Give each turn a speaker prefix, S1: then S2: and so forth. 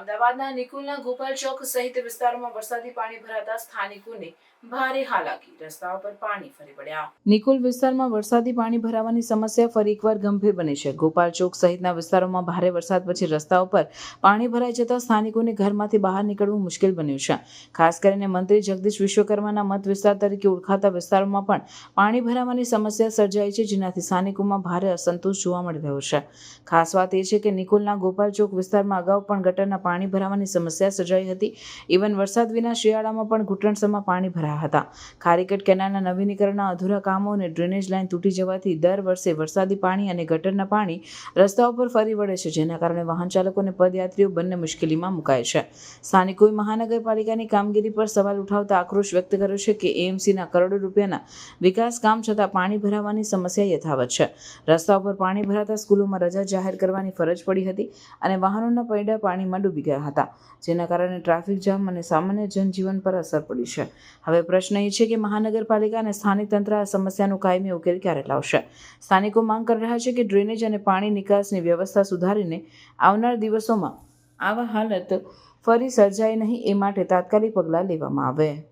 S1: અમદાવાદના નિકુલના ગોપાલ ચોક સહિત વિસ્તારોમાં વરસાદી પાણી ભરાતા સ્થાનિકોને ભારે હાલાકી. રસ્તાઓ પર પાણી ફરી વળ્યા. નિકુલ વિસ્તારમાં વરસાદી પાણી ભરાવાની સમસ્યા ફરી એકવાર ગંભીર બની છે. ગોપાલ ચોક સહિતના વિસ્તારોમાં ભારે વરસાદ પછી રસ્તાઓ પર પાણી ભરાઈ જતા સ્થાનિકોને ઘરમાંથી બહાર નીકળવું મુશ્કેલ બન્યું છે. ખાસ કરીને મંત્રી જગદીશ વિશ્વકર્માના મત વિસ્તાર તરીકે ઓળખાતા વિસ્તારોમાં પણ પાણી ભરાવાની સમસ્યા સર્જાઈ છે, જેનાથી સ્થાનિકોમાં ભારે અસંતોષ જોવા મળી રહ્યો છે. ખાસ વાત એ છે કે નિકુલના ગોપાલ ચોક વિસ્તારમાં અગાઉ પણ ગટરના પાણી ભરાવાની સમસ્યા સર્જાઈ હતી. ઇવન વરસાદ વિના શિયાળામાં પણ ઘૂંટણસમાં પાણી ભરાયા હતા. ખારીકટ કેનાલના નવીનીકરણના અધૂરા કામો અને ડ્રેનેજ લાઇન તૂટી જવાથી દર વર્ષે વરસાદી પાણી અને ગટરના પાણી રસ્તાઓ પર ફરી વળે છે, જેના કારણે વાહન ચાલકો અને પદયાત્રીઓ બંને મુશ્કેલીમાં મુકાય છે. સ્થાનિકોએ મહાનગરપાલિકાની કામગીરી પર સવાલ ઉઠાવતા આક્રોશ વ્યક્ત કર્યો છે કે એએમસીના કરોડો રૂપિયાના વિકાસ કામ છતાં પાણી ભરાવાની સમસ્યા યથાવત છે. રસ્તા ઉપર પાણી ભરાતા સ્કૂલોમાં રજા જાહેર કરવાની ફરજ પડી હતી અને વાહનોના પૈડા પાણીમાં ડૂબી ગયા હતા, જેના કારણે ટ્રાફિક જામ અને સામાન્ય જનજીવન પર અસર પડી છે. હવે પ્રશ્ન એ છે કે મહાનગરપાલિકા અને સ્થાનિક તંત્ર આ સમસ્યાનો કાયમી ઉકેલ ક્યારે લાવશે? સ્થાનિકો માંગ કરી રહ્યા છે કે ડ્રેનેજ અને પાણી નિકાસની વ્યવસ્થા સુધારીને આવનાર દિવસોમાં આવા હાલત ફરી સર્જાય નહીં એ માટે તાત્કાલિક પગલાં લેવામાં આવે.